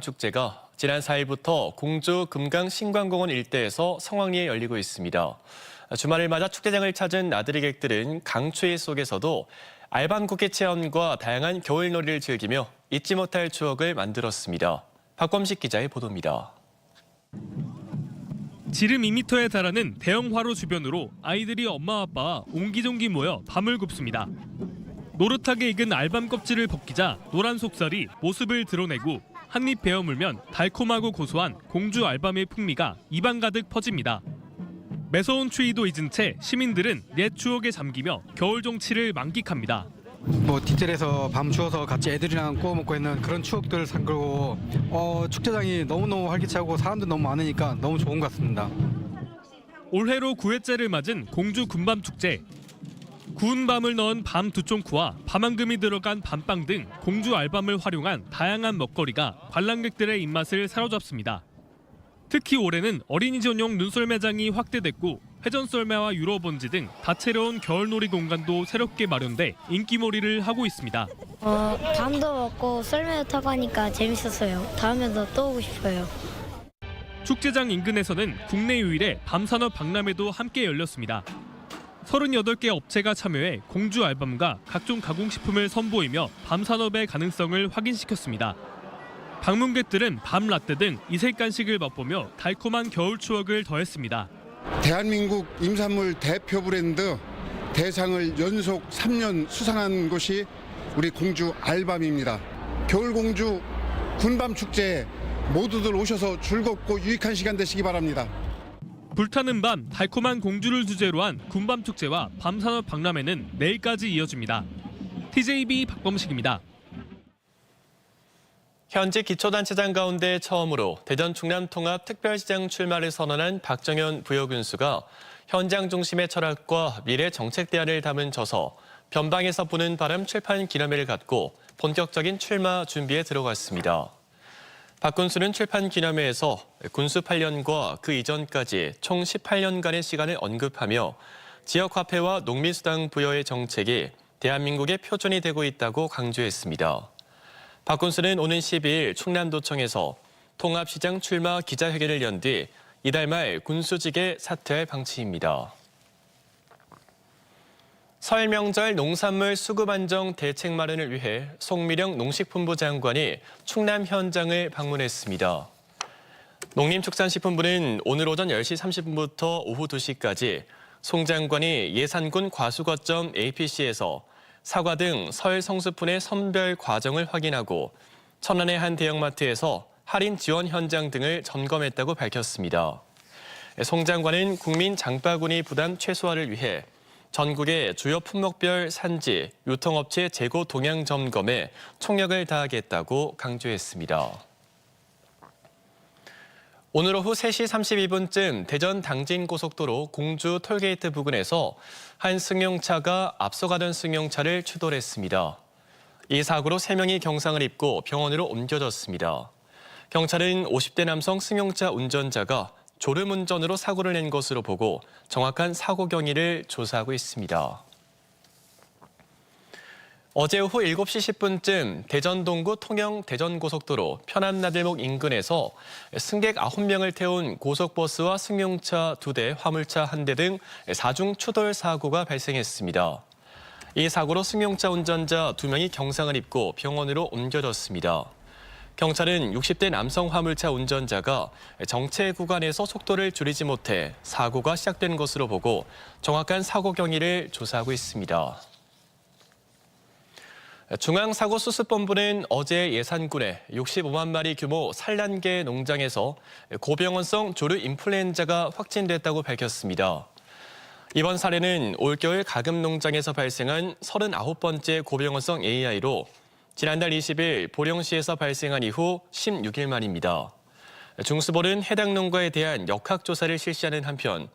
축제가 지난 4일부터 공주 금강 신광공원 일대에서 성황리에 열리고 있습니다. 주말을 맞아 축제장을 찾은 나들이객들은 강추위 속에서도 알밤국회 체험과 다양한 겨울놀이를 즐기며 잊지 못할 추억을 만들었습니다. 박범식 기자의 보도입니다. 지름 2m에 달하는 대형 화로 주변으로 아이들이 엄마 아빠와 옹기종기 모여 밤을 굽습니다. 노릇하게 익은 알밤 껍질을 벗기자 노란 속살이 모습을 드러내고 한 입 베어 물면 달콤하고 고소한 공주 알밤의 풍미가 입안 가득 퍼집니다. 매서운 추위도 잊은 채 시민들은 옛 추억에 잠기며 겨울 정치를 만끽합니다. 뭐 디젤에서 밤 추워서 같이 애들이랑 구워 먹고 있는 그런 추억들 상그고 어, 축제장이 너무너무 활기차고 사람들 너무 많으니까 너무 좋은 것 같습니다. 올해로 9회째를 맞은 공주 군밤 축제. 구운 밤을 넣은 밤 두쫑쿠와 밤황금이 들어간 밤빵 등 공주 알밤을 활용한 다양한 먹거리가 관람객들의 입맛을 사로잡습니다. 특히 올해는 어린이 전용 눈썰 매장이 확대됐고 회전 썰매와 유로 번지 등 다채로운 겨울놀이 공간도 새롭게 마련돼 인기몰이를 하고 있습니다. 어, 밤도 먹고 썰매도 타고 하니까 재밌었어요. 다음에도 또 오고 싶어요. 축제장 인근에서는 국내 유일의 밤산업 박람회도 함께 열렸습니다. 38개 업체가 참여해 공주 알밤과 각종 가공식품을 선보이며 밤 산업의 가능성을 확인시켰습니다. 방문객들은 밤 라떼 등 이색 간식을 맛보며 달콤한 겨울 추억을 더했습니다. 대한민국 임산물 대표 브랜드 대상을 연속 3년 수상한 곳이 우리 공주 알밤입니다. 겨울 공주 군밤 축제에 모두들 오셔서 즐겁고 유익한 시간 되시기 바랍니다. 불타는 밤 달콤한 공주를 주제로 한 군밤 축제와 밤산업 박람회는 내일까지 이어집니다. TJB 박범식입니다. 현직 기초단체장 가운데 처음으로 대전 충남 통합 특별시장 출마를 선언한 박정현 부여군수가 현장 중심의 철학과 미래 정책 대안을 담은 저서 변방에서 부는 바람 출판 기념회를 갖고 본격적인 출마 준비에 들어갔습니다. 박 군수는 출판 기념회에서 군수 8년과 그 이전까지 총 18년간의 시간을 언급하며 지역 화폐와 농민수당 부여의 정책이 대한민국의 표준이 되고 있다고 강조했습니다. 박 군수는 오는 12일 충남도청에서 통합시장 출마 기자회견을 연 뒤 이달 말 군수직에 사퇴할 방침입니다. 설 명절 농산물 수급 안정 대책 마련을 위해 송미령 농식품부 장관이 충남 현장을 방문했습니다. 농림축산식품부는 오늘 오전 10시 30분부터 오후 2시까지 송 장관이 예산군 과수거점 APC에서 사과 등 설 성수분의 선별 과정을 확인하고 천안의 한 대형마트에서 할인 지원 현장 등을 점검했다고 밝혔습니다. 송 장관은 국민 장바구니 부담 최소화를 위해 전국의 주요 품목별 산지, 유통업체 재고 동향 점검에 총력을 다하겠다고 강조했습니다. 오늘 오후 3시 32분쯤 대전 당진 고속도로 공주 톨게이트 부근에서 한 승용차가 앞서가던 승용차를 추돌했습니다. 이 사고로 3명이 경상을 입고 병원으로 옮겨졌습니다. 경찰은 50대 남성 승용차 운전자가 졸음운전으로 사고를 낸 것으로 보고 정확한 사고 경위를 조사하고 있습니다. 어제 오후 7시 10분쯤 대전 동구 통영 대전고속도로 편안나들목 인근에서 승객 9명을 태운 고속버스와 승용차 2대, 화물차 1대 등 4중 추돌 사고가 발생했습니다. 이 사고로 승용차 운전자 2명이 경상을 입고 병원으로 옮겨졌습니다. 경찰은 60대 남성 화물차 운전자가 정체 구간에서 속도를 줄이지 못해 사고가 시작된 것으로 보고 정확한 사고 경위를 조사하고 있습니다. 중앙사고수습본부는 어제 예산군의 65만 마리 규모 산란계 농장에서 고병원성 조류 인플루엔자가 확진됐다고 밝혔습니다. 이번 사례는 올겨울 가금 농장에서 발생한 39번째 고병원성 AI로 지난달 20일 보령시에서 발생한 이후 16일 만입니다. 중수본은 해당 농가에 대한 역학조사를 실시하는 한편